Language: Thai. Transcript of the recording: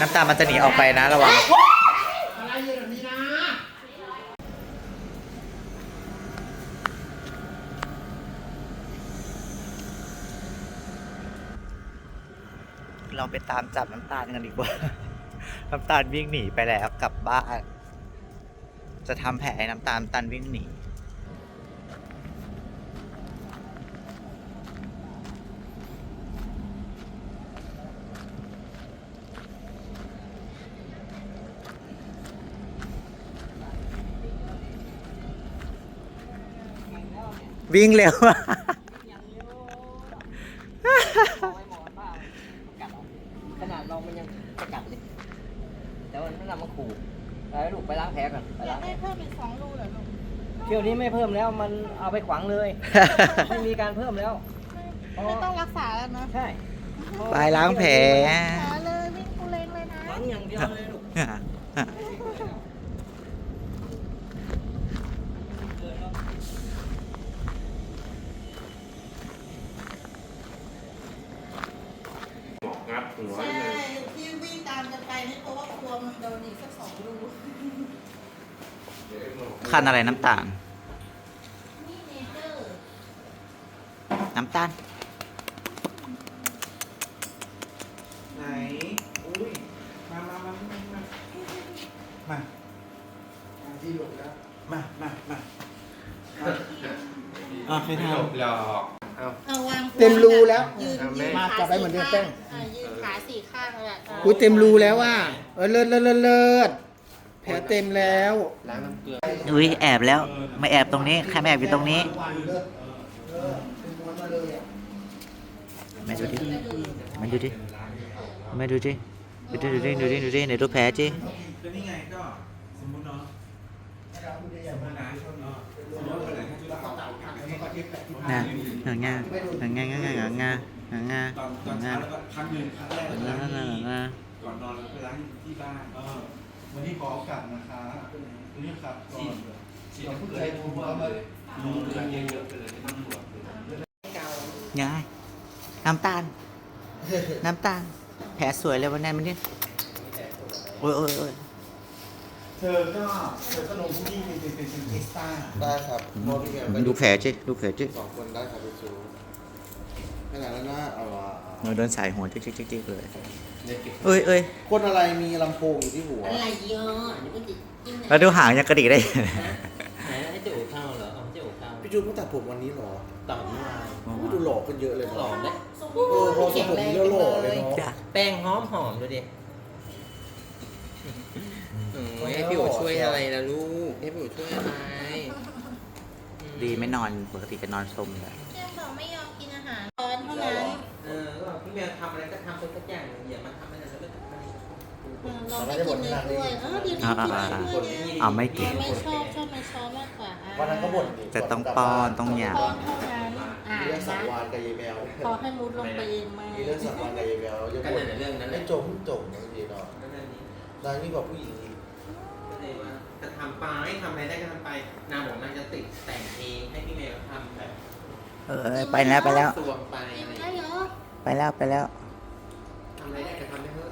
น้ำตาลมันจะหนีออกไปนะระวังเราไปตามจับน้ำตาลกันดีกว่า น้ำตาลวิ่งหนีไปแล้วกลับบ้าน จะทำแผลให้น้ำตาลน้ำตาลวิ่งหนี วิ่งเร็วขนาดเรามันยังจะกัดเลยแต่มันไม่นำมาขู่ไปลูกไปล้างแผลก่อนไปอยาล้ากงแผลได้เพิ่มอีกสองรูเหรอลูกเที่ยวนี้ไม่เพิ่มแล้วมันเอาไปขวางเลย ไม่มีการเพิ่มแล้ว ไม่ต้องรักษาแล้วเนอะใช่ไปล้างแผล หาเลยวิ่งกูเลงเลยนะ ขวางอย่างเดียวเลยลูกงั หัวใช่ที่วิ่งตามกันไปนี่เพราะว่ากลัวมันโดนอีกสักสองรูคันอะไรน้ำตาล นี่เนเจอร์น้ำตาล ไหน อุ้ย มามามามามามามาที่หลบแล้ว มามามาอะใครทำหลอก เอาวางเต็มรูแล้วยืนเอาแม่ยืนมาขาจับไว้เหมือนเดิมแป้ง อะยืน ขาสี่ข้างเลยอะอุ้ยเต็มรูแล้วว่ะเออเลิศเลิศเลิศเลิศแผลเต็มแล้วล้างน้ำเกลืออุ้ยแอบแล้วไม่แอบตรงนี้ใครไม่แอบอยู่ตรงนี้มาดูดิมาดูดิมาดูดิดูดิดูดิดูดิดูดิไหนดูแผลจิก็นี่ไงก็สมมติเนาะสมมตินะเนาะสมมติวันไหน ผักให้เขาที่แปะน่ะหงงาหงงาหงงาหงงาหงงาตอนตหอนันงงาเช้าแล้วก็ครั้งหนึ่งครั้งแรกหงแล้วงาหนังงาก่อนนอนแล้วไปล้างที่บ้านวันนี้ขอโอกาสนะคะวันนี้ครับก่อนฉีดน้ำเกลือให้ทั่วเลยลงเกลือเยอะๆเลยไม่ต้องห่วงเลยยายน้ำตาล น้ำตาล แผลสวยเลยวันนั้นมันนี่ยโอ้ยโอ้ย เธอก็เธอก็ลงที่นี่เป็นเป็นเป็นเอ็กซ์ต้าได้ครับเพราะพี่แกไปดูแผลจิดูแผลจิสองคนได้ครับพี่จูขนาดนั้นนะเอาวะเราโดนสายหัวจิ๊กจิ๊กจิ๊กจิ๊กเลยเอ้ยเอ้ยคนอะไรมีลำโพงอยู่ที่หัวอะไรเยอะเดี๋ยวมันจะจิ้มแล้วดูหางยังกระดิกได้ไหนให้เจ้าโอ๋เข้าเหรอเอาเจ้าโอ๋เข้าพี่จูเพิ่งตัดผมวันนี้เหรอต่อเมื่อวานอุ๊ยดูหล่อขึ้นเยอะเลยหลอมเนาะได้เออพอสระผมแล้วหล่อเลยเนาะจ้ะแป้งหอมหอมดูดิ โอ้ยให้พี่โอ๋ช่วยอะไรล่ะลูกให้พี่โอ๋ช่วยอะไรดีไม่นอนปกติจะนอนสมเลยเจ้าบอกไม่ยอมกินอาหารตอนเท่านั้นเออก็บอกพี่แมวทำอะไรก็ทำไปสักอย่างหนึ่งอย่ามาทำอะไรแล้วก็ทำอะไรเออเราไม่กินเนื้อกล้วยเออเดี๋ยวนี้อ่ากินอ่าเนื้อ่าอกล้วยเนี่ยเอาไม่กิน ไม่ชอบชอบไม่ชอบมากกว่าอะวันนั้นก็บ่นดิจะต้องป้อนต้องหยาตอนเท่านั้นอ่ามีเรื่องสันะงวานกับยายแมวพอให้มุดลงไปเองไหมมีเรื่องสังวานกับยายแมวยังก็บ่นนั่นแหละเรื่องนั้นแหไม่ละจบจบนะพี่เนาะก็นั่น ดังยิ่งกว่าผู้หญิงอีกก็เลยว่าจะทำไปทำอะไรได้ก็ทำไป นางบอกนางจะติดแต่งเองให้พี่เมย์ทำแบบเออไปแล้วไปแล้วไปไปแล้วไปแล้ว ทำอะไรได้ก็ทำได้เถอะ